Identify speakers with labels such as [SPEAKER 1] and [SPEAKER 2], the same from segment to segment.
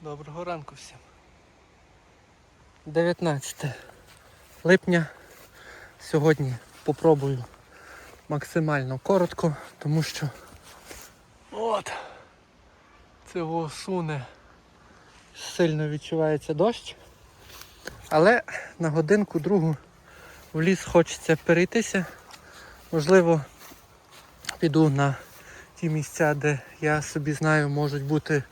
[SPEAKER 1] Доброго ранку всім. 19 липня. Сьогодні попробую максимально коротко, тому що от цього суне сильно відчувається дощ. Але на годинку другу в ліс хочеться перейтися. Можливо, піду на ті місця, де я собі знаю, можуть бути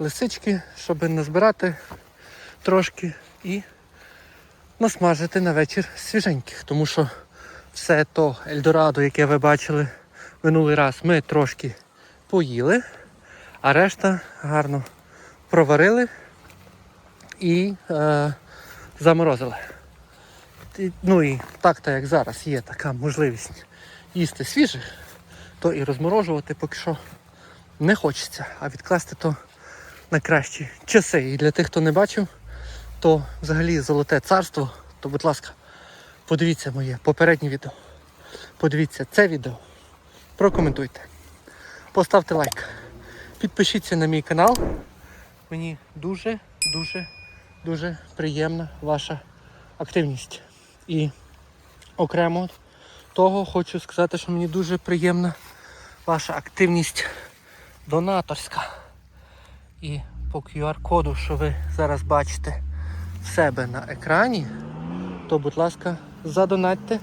[SPEAKER 1] лисички, щоб назбирати трошки і насмажити на вечір свіженьких. Тому що все то Ельдорадо, яке ви бачили минулий раз, ми трошки поїли, а решта гарно проварили і е, заморозили. Ну і так, так як зараз є така можливість їсти свіжих, то і розморожувати поки що не хочеться, а відкласти то на кращі часи. І для тих, хто не бачив, то взагалі золоте царство, то будь ласка, подивіться моє попереднє відео. Подивіться це відео, прокоментуйте, поставте лайк, підпишіться на мій канал. Мені дуже, дуже, дуже приємна ваша активність. І окремо того хочу сказати, що мені дуже приємна ваша активність донаторська. І по QR-коду, що ви зараз бачите в себе на екрані, то, будь ласка, задонатьте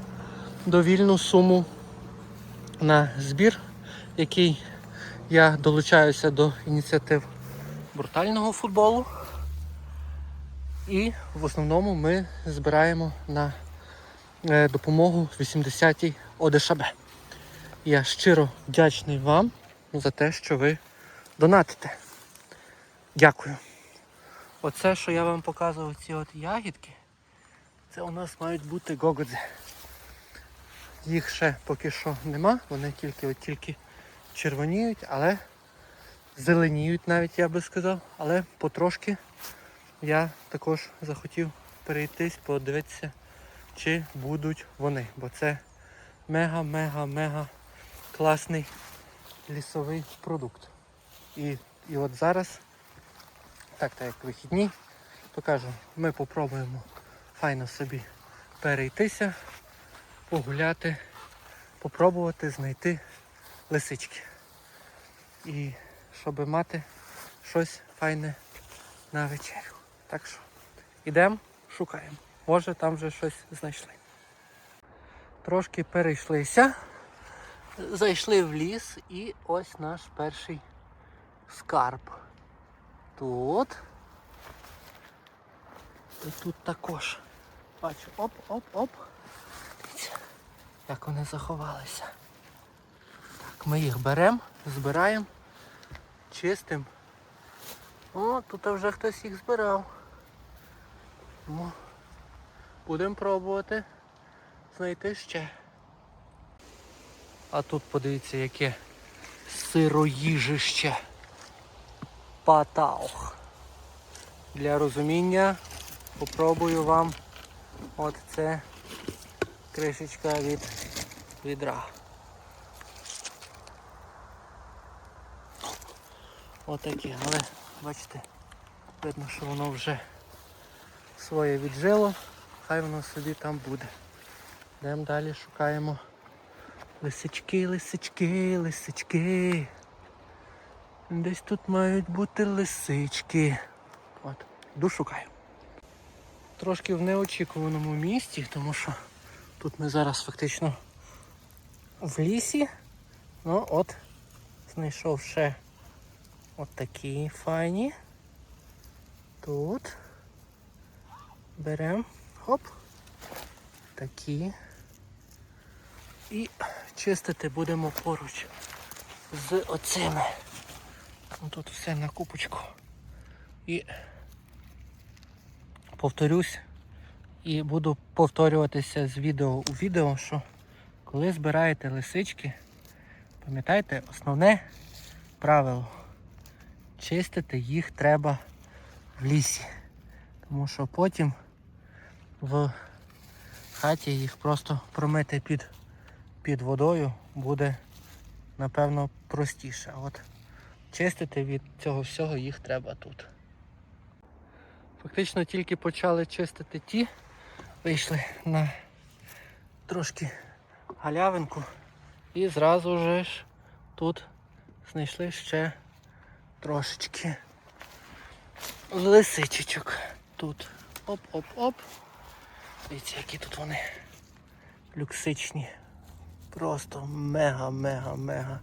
[SPEAKER 1] довільну суму на збір, який я долучаюся до ініціатив брутального футболу. І в основному ми збираємо на е, допомогу 80-й ОДШБ. Я щиро вдячний вам за те, що ви донатите. Дякую. Оце, що я вам показував, ці от ягідки, це у нас мають бути гогодзи. Їх ще поки що нема, вони тільки от тільки червоніють, але зеленіють навіть я би сказав, але потрошки я також захотів перейтись, подивитися, чи будуть вони. Бо це мега-мега-мега класний лісовий продукт. І, і от зараз, так так як вихідні, то кажу, ми попробуємо файно собі перейтися, погуляти, попробувати знайти лисички. І щоб мати щось файне на вечерю. Так що йдемо, шукаємо. Може там вже щось знайшли. Трошки перейшлися, зайшли в ліс і ось наш перший скарб. Тут. І тут також. Бачу, оп-оп-оп. Як вони заховалися. Так, ми їх беремо, збираємо, чистимо. О, тут вже хтось їх збирав. Ну, будемо пробувати знайти ще. А тут подивіться, яке сироїжище. Патаух. Для розуміння попробую вам от це кришечка від відра. Отакі, але бачите, видно, що воно вже своє віджило, хай воно собі там буде. Йдемо далі, шукаємо лисички, лисички, лисички. Десь тут мають бути лисички. От, йду шукаю. Трошки в неочікуваному місці, тому що тут ми зараз фактично в лісі. Ну от, знайшов ще от такі файні. Тут. Беремо. Хоп. Такі. І чистити будемо поруч з оцими. Ну, Тут все на купочку. І повторюсь і буду повторюватися з відео у відео, що коли збираєте лисички, пам'ятайте основне правило. Чистити їх треба в лісі. Тому що потім в хаті їх просто промити під, під водою буде напевно простіше. От чистити від цього всього їх треба тут. Фактично тільки почали чистити ті, вийшли на трошки галявинку і зразу ж тут знайшли ще трошечки лисичечок. Тут оп-оп-оп. Дивіться, які тут вони люксичні. Просто мега-мега-мега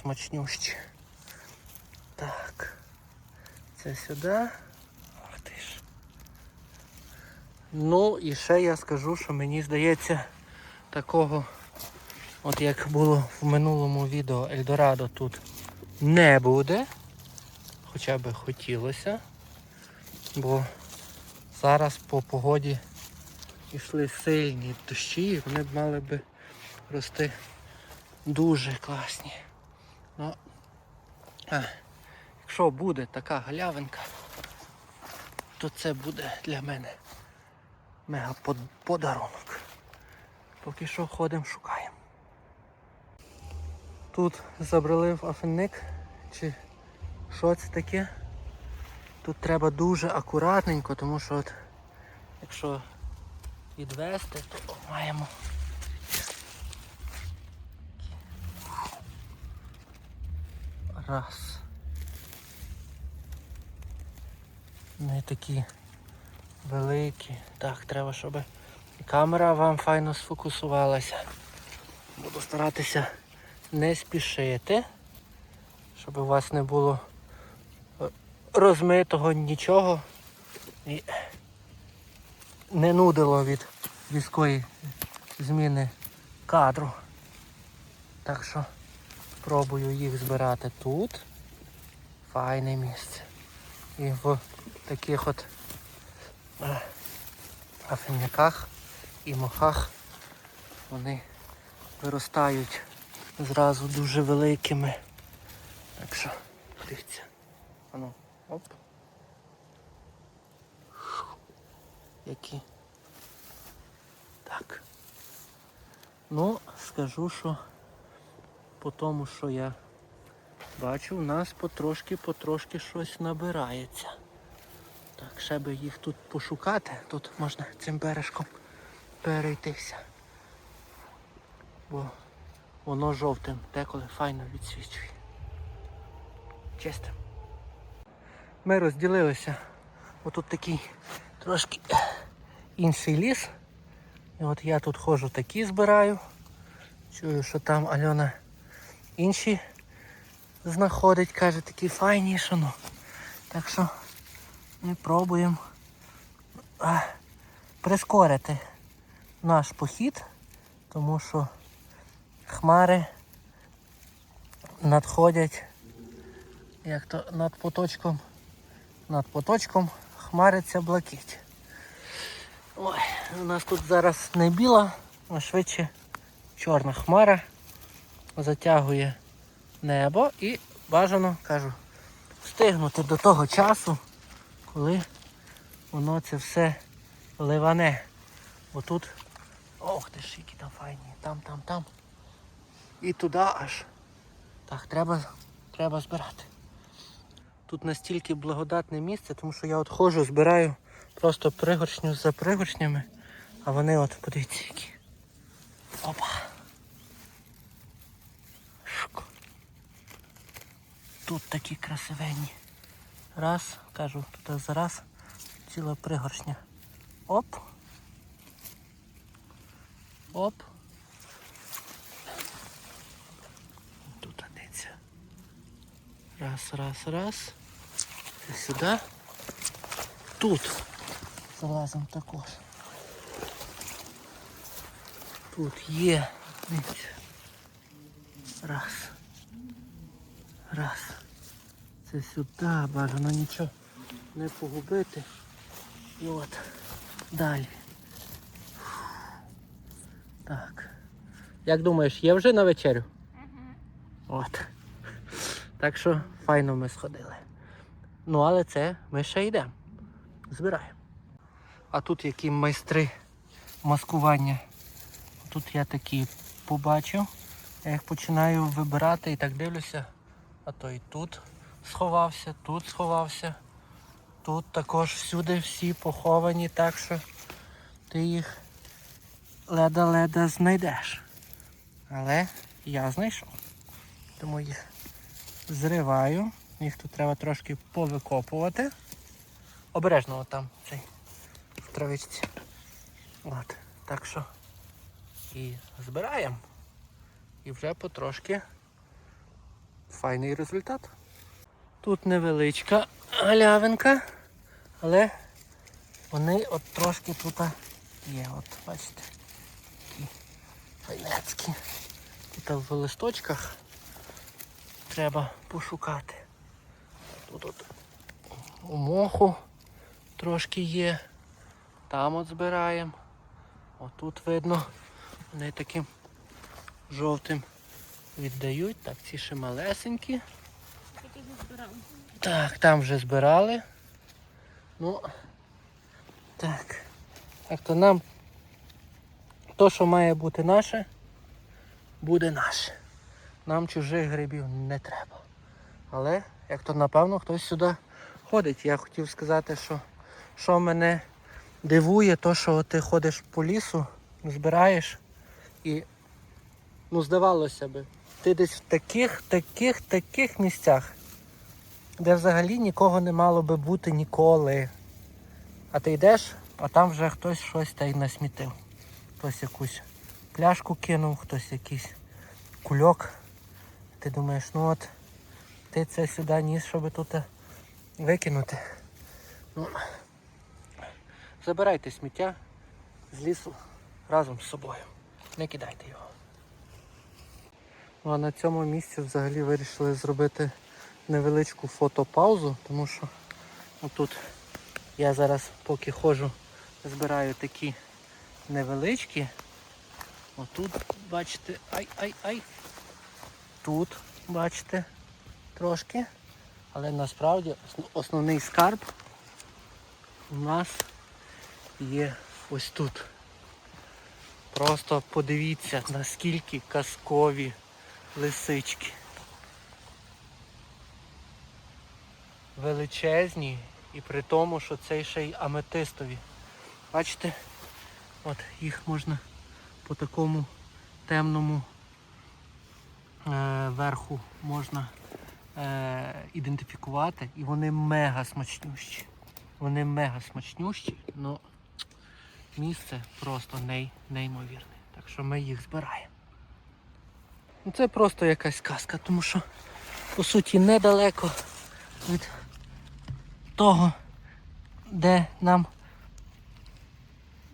[SPEAKER 1] смачнющі. Так. Це сюди. Ах. Ну і ще я скажу, що мені здається, такого, от як було в минулому відео Ельдорадо тут не буде. Хоча би хотілося. Бо зараз по погоді йшли сильні дощі, і вони б мали би рости дуже класні. Ну, а, якщо буде така галявинка, то це буде для мене мега подарунок. Поки що ходимо, шукаємо. Тут забралив афенник, чи що це таке? Тут треба дуже акуратненько, тому що от, якщо відвести, то маємо. Раз. Не такі великі. Так, треба, щоб камера вам файно сфокусувалася. Буду старатися не спішити, щоб у вас не було е, розмитого нічого і не нудило від різкої зміни кадру. Так що пробую їх збирати тут. Файне місце. І в таких от е, і мохах вони виростають зразу дуже великими. Так що, дивіться. Ану, оп. Які. Так. Ну, скажу, що по тому, що я бачу, в нас потрошки-потрошки щось набирається. Так, ще би їх тут пошукати, тут можна цим бережком перейтися. Бо воно жовтим деколи файно відсвічує. Чисто. Ми розділилися. Отут такий трошки інший ліс. І от я тут ходжу такі збираю. Чую, що там Альона інші знаходить, каже, такі файні, що ну. Так що ми пробуємо прискорити наш похід, тому що хмари надходять як то над поточком, над поточком хмариться блакить. Ой, у нас тут зараз не біла, а швидше чорна хмара затягує небо і бажано, кажу, встигнути до того часу, коли воно це все ливане. Бо тут, ох ти ж, які там файні, там, там, там. І туди аж. Так, треба, треба збирати. Тут настільки благодатне місце, тому що я от ходжу, збираю просто пригоршню за пригоршнями, а вони от, подивіться які. Опа. Шук. Тут такі красивенні. Раз, кажу, тут зараз ціла пригоршня. Оп. Оп. Тут одниця. Раз, раз, раз. І сюди. Тут залазимо також. Тут є. Раз. Раз. Це сюди бажано нічого не погубити. І от далі. Так. Як думаєш, є вже на вечерю? От. Так що файно ми сходили. Ну, але це ми ще йдемо. Збираємо. А тут які майстри маскування. Тут я такі побачив. Я їх починаю вибирати і так дивлюся. А то і тут сховався, тут сховався. Тут також всюди всі поховані, так що ти їх леда-леда знайдеш. Але я знайшов. Тому їх зриваю. Їх тут треба трошки повикопувати. Обережно там цей в травичці. От. Так що і збираємо. І вже потрошки файний результат. Тут невеличка галявинка, але вони от трошки тут є. От бачите. Такі файнецькі. Тут в листочках треба пошукати. Тут от у моху трошки є. Там от збираємо. Отут видно, вони таким жовтим віддають. Так, ці ще малесенькі. Так, там вже збирали. Ну, так. Так то нам то, що має бути наше, буде наше. Нам чужих грибів не треба. Але, як то напевно, хтось сюди ходить. Я хотів сказати, що, що мене дивує, то, що ти ходиш по лісу, збираєш і, ну, здавалося би, ти десь в таких, таких, таких місцях, де взагалі нікого не мало би бути ніколи. А ти йдеш, а там вже хтось щось та й насмітив. Хтось якусь пляшку кинув, хтось якийсь кульок. Ти думаєш, ну от ти це сюди ніс, щоб тут викинути. Ну, забирайте сміття з лісу разом з собою. Не кидайте його. Ну, а на цьому місці взагалі вирішили зробити невеличку фотопаузу, тому що отут я зараз поки ходжу, збираю такі невеличкі. Отут, бачите, ай-ай-ай. Тут, бачите, трошки. Але насправді основний скарб у нас є ось тут. Просто подивіться, наскільки казкові лисички. Величезні і при тому, що це ще й аметистові. Бачите, от їх можна по такому темному е, верху можна е, ідентифікувати і вони мега смачнющі. Вони мега смачнющі, але місце просто ней, неймовірне. Так що ми їх збираємо. Ну, Це просто якась казка, тому що по суті недалеко від того, де нам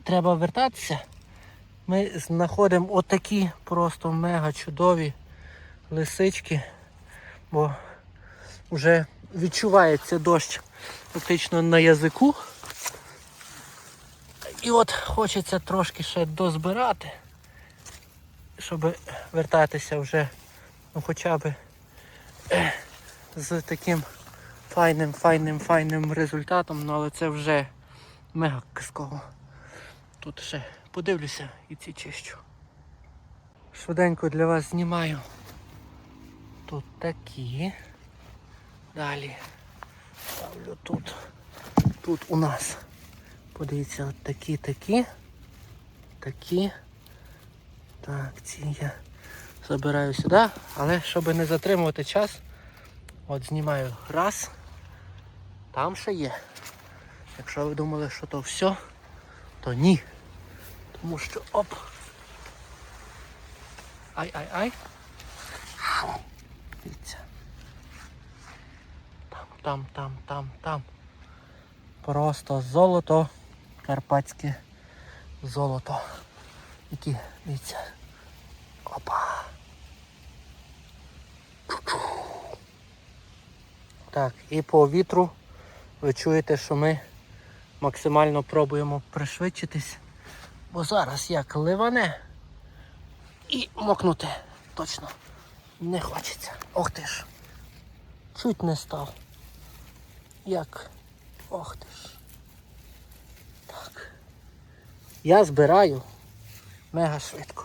[SPEAKER 1] треба вертатися, ми знаходимо отакі просто мега чудові лисички, бо вже відчувається дощ фактично на язику. І от хочеться трошки ще дозбирати, щоб вертатися вже ну, хоча б е, з таким файним, файним, файним результатом, ну але це вже мега казково. Тут ще подивлюся і ці чищу. Швиденько для вас знімаю. Тут такі. Далі ставлю тут. Тут у нас. Подивіться, от такі, такі. Такі. Так, ці я забираю сюди, але щоб не затримувати час, от знімаю раз. Там ще є. Якщо ви думали, що то все, то ні. Тому що оп. Ай-ай-ай. Дивіться. Там, там, там, там, там. Просто золото. Карпатське золото. Які, дивіться. Опа. Чу-чу. Так, і по вітру ви чуєте, що ми максимально пробуємо пришвидшитись. Бо зараз як ливане і мокнути точно не хочеться. Ох ти ж. Чуть не став. Як? Ох ти ж. Так. Я збираю мега швидко.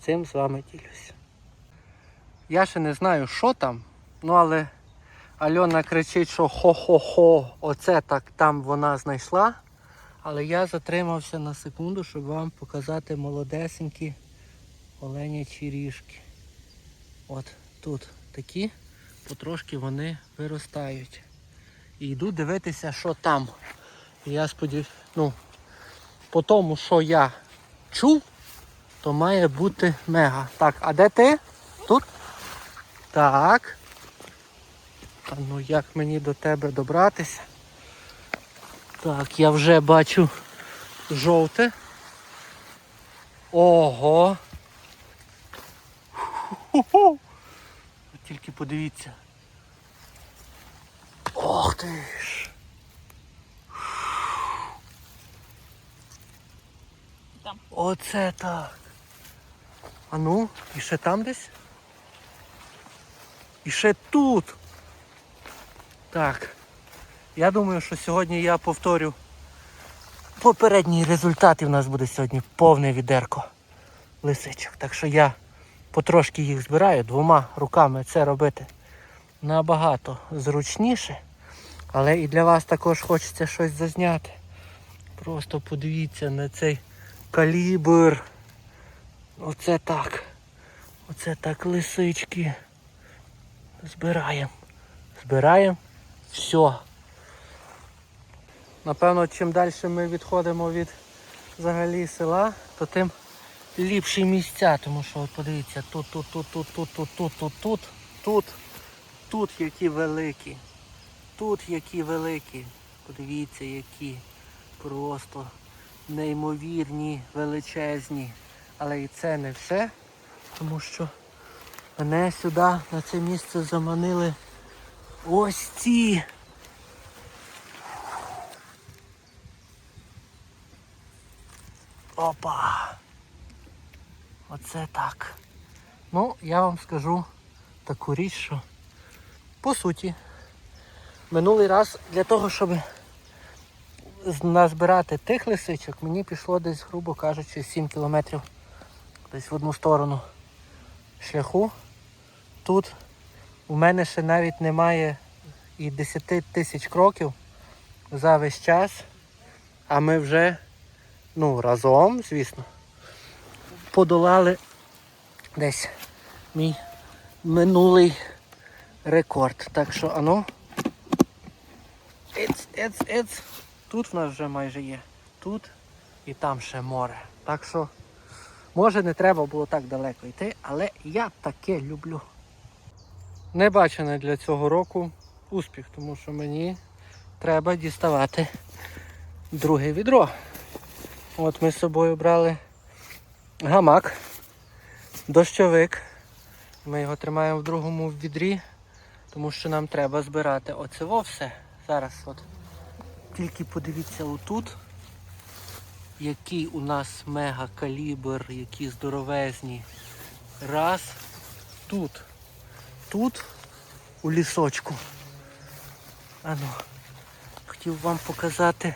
[SPEAKER 1] Цим з вами ділюся. Я ще не знаю, що там, ну але Альона кричить, що хо-хо-хо, оце так там вона знайшла. Але я затримався на секунду, щоб вам показати молодесенькі оленячі ріжки. От тут такі, потрошки вони виростають. І йду дивитися, що там. І я сподіваюся, ну, по тому, що я чув, то має бути мега. Так, а де ти? Тут? Так. А ну як мені до тебе добратися? Так, я вже бачу жовте. Ого. Ху-ху. От Тільки подивіться. Ох ти ж.
[SPEAKER 2] Там.
[SPEAKER 1] Оце так. А ну, і ще там десь? І ще тут. Так. Я думаю, що сьогодні я повторю попередній результат і в нас буде сьогодні повне відерко лисичок. Так що я потрошки їх збираю двома руками це робити набагато зручніше. Але і для вас також хочеться щось зазняти. Просто подивіться на цей калібр. Оце так. Оце так лисички. Збираємо. Збираємо. Все. Напевно, чим далі ми відходимо від взагалі села, то тим ліпші місця. Тому що от подивіться, тут, тут, тут, тут, тут, тут, тут, тут, тут, тут, тут які великі. Тут які великі. Подивіться, які просто неймовірні, величезні. Але і це не все, тому що мене сюди, на це місце заманили ось ці. Опа! Оце так. Ну, я вам скажу таку річ, що по суті, минулий раз для того, щоб назбирати тих лисичок, мені пішло десь, грубо кажучи, 7 кілометрів десь в одну сторону шляху. Тут у мене ще навіть немає і 10 тисяч кроків за весь час, а ми вже ну, разом, звісно, подолали десь мій минулий рекорд. Так що, ану. Іц, іц, іц. Тут в нас вже майже є. Тут і там ще море. Так що, може не треба було так далеко йти, але я таке люблю. Не бачений для цього року успіх, тому що мені треба діставати друге відро. От ми з собою брали гамак, дощовик. Ми його тримаємо в другому відрі, тому що нам треба збирати оце все. Зараз от. Тільки подивіться отут, який у нас мега калібр, які здоровезні. Раз. Тут. Тут у лісочку. Ану, хотів вам показати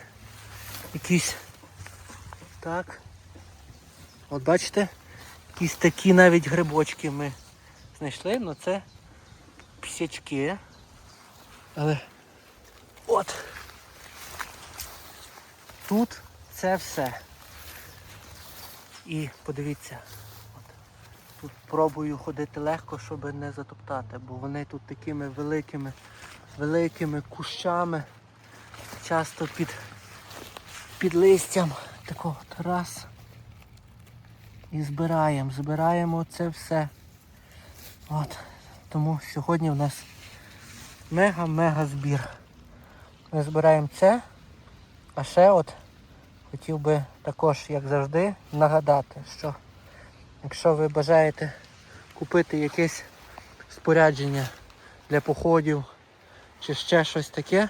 [SPEAKER 1] якісь. Так. От бачите, якісь такі навіть грибочки ми знайшли, але це псячки. Але от тут це все. І подивіться, тут пробую ходити легко, щоб не затоптати, бо вони тут такими великими, великими кущами, часто під, під листям. Тако раз. І збираємо, збираємо це все. От. Тому сьогодні в нас мега-мега збір. Ми збираємо це. А ще от хотів би також, як завжди, нагадати, що якщо ви бажаєте купити якесь спорядження для походів чи ще щось таке,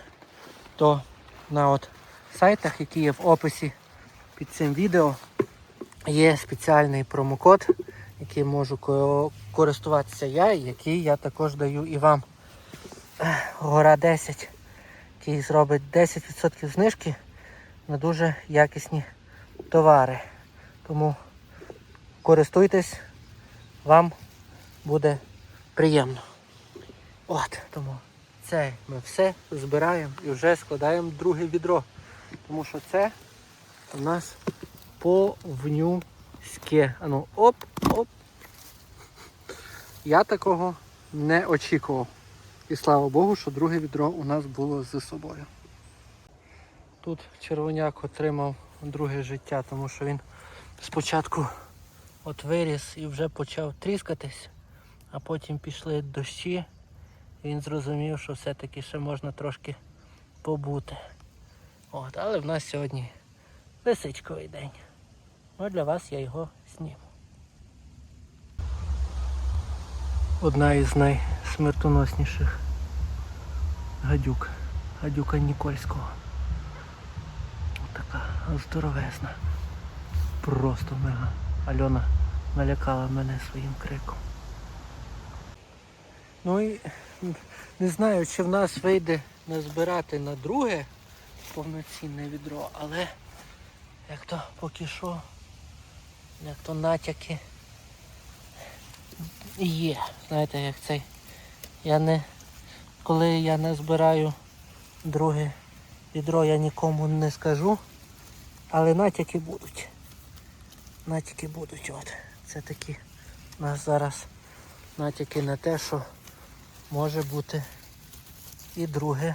[SPEAKER 1] то на от сайтах, які є в описі під цим відео, є спеціальний промокод, який можу користуватися я, який я також даю і вам. Гора 10, який зробить 10% знижки на дуже якісні товари. Тому користуйтесь, вам буде приємно. От, тому це ми все збираємо і вже складаємо друге відро. Тому що це у нас повнюське. Ану, оп, оп. Я такого не очікував. І слава Богу, що друге відро у нас було з собою. Тут червоняк отримав друге життя, тому що він спочатку от виріс і вже почав тріскатись, а потім пішли дощі. Він зрозумів, що все-таки ще можна трошки побути. От, але в нас сьогодні лисичковий день. Ну, для вас я його зніму. Одна із найсмертоносніших гадюк. Гадюка Нікольського. Така здоровезна. Просто мега. Альона налякала мене своїм криком. Ну і не знаю, чи в нас вийде назбирати на друге повноцінне відро, але як то поки що, як то натяки є. Знаєте, як цей. Я не. Коли я не збираю друге відро, я нікому не скажу. Але натяки будуть. Натяки будуть. От. Це такі у нас зараз натяки на те, що може бути і друге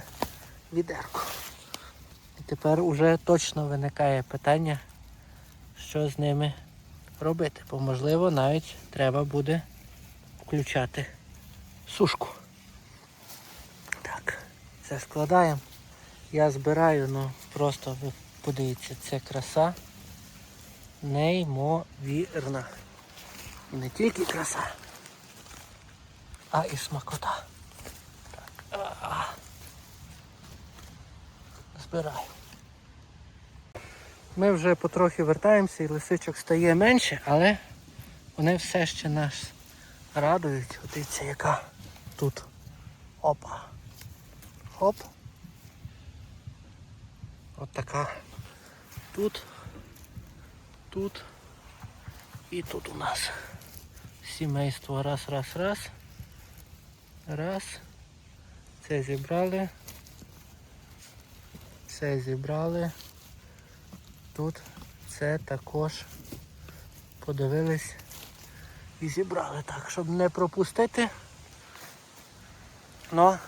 [SPEAKER 1] відерко. І тепер уже точно виникає питання, що з ними робити. Бо можливо навіть треба буде включати сушку. Так, це складаємо. Я збираю, ну просто ви подивіться, це краса неймовірна. І не тільки краса, а і смакота. Так. Збираю. Ми вже потрохи вертаємося і лисичок стає менше, але вони все ще нас радують. Дивіться, яка тут. Опа. Хоп. От така. Тут. Тут. І тут у нас. Сімейство. Раз, раз, раз. Раз. Це зібрали. Це зібрали. Тут це також подивились і зібрали так, щоб не пропустити. Но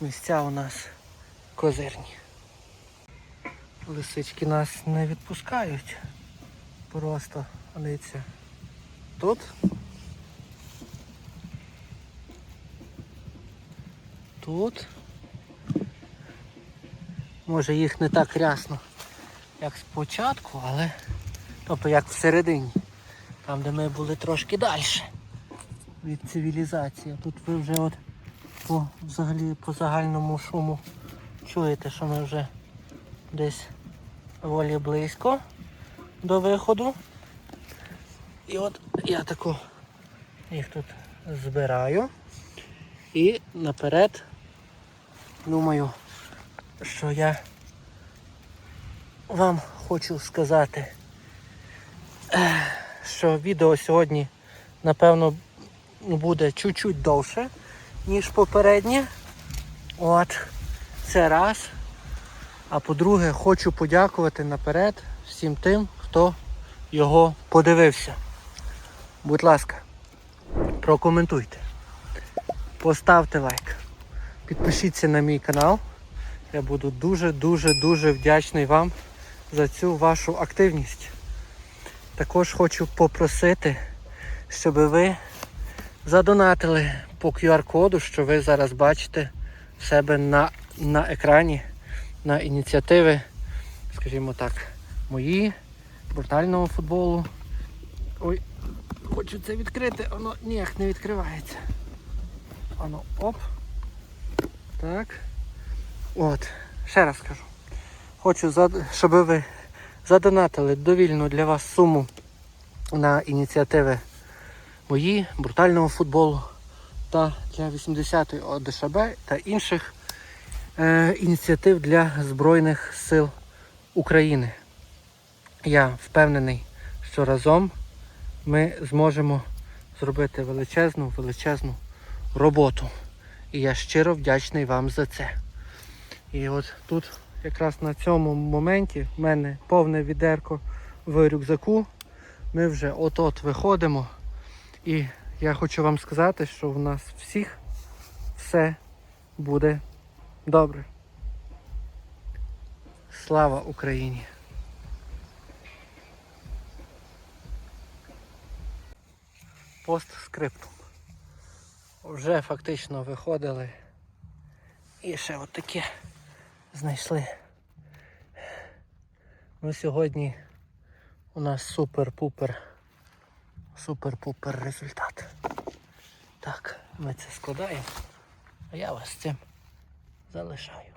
[SPEAKER 1] місця у нас козирні. Лисички нас не відпускають. Просто дивіться. Тут. Тут. Може їх не так рясно, як спочатку, але тобто як всередині. Там де ми були трошки далі від цивілізації. Тут ви вже от по взагалі по загальному шуму чуєте, що ми вже десь доволі близько до виходу. І от я таку їх тут збираю. І наперед думаю, що я вам хочу сказати, е, що відео сьогодні, напевно, буде чуть-чуть довше, ніж попереднє. От, це раз. А по-друге, хочу подякувати наперед всім тим, хто його подивився. Будь ласка, прокоментуйте, поставте лайк, підпишіться на мій канал. Я буду дуже-дуже-дуже вдячний вам за цю вашу активність. Також хочу попросити, щоб ви задонатили по QR-коду, що ви зараз бачите в себе на, на екрані, на ініціативи, скажімо так, мої, брутального футболу. Ой, хочу це відкрити, воно ніяк не відкривається. Воно оп. Так. От, ще раз кажу. Хочу, щоб ви задонатили довільну для вас суму на ініціативи мої, брутального футболу та для 80-ї ОДШБ та інших е, ініціатив для Збройних сил України. Я впевнений, що разом ми зможемо зробити величезну, величезну роботу. І я щиро вдячний вам за це. І от тут якраз на цьому моменті в мене повне відерко в рюкзаку. Ми вже от-от виходимо. І я хочу вам сказати, що в нас всіх все буде добре. Слава Україні! Постскриптум. Вже фактично виходили. І ще от знайшли. Ну сьогодні у нас супер-пупер, супер-пупер результат. Так, ми це складаємо, а я вас з цим залишаю.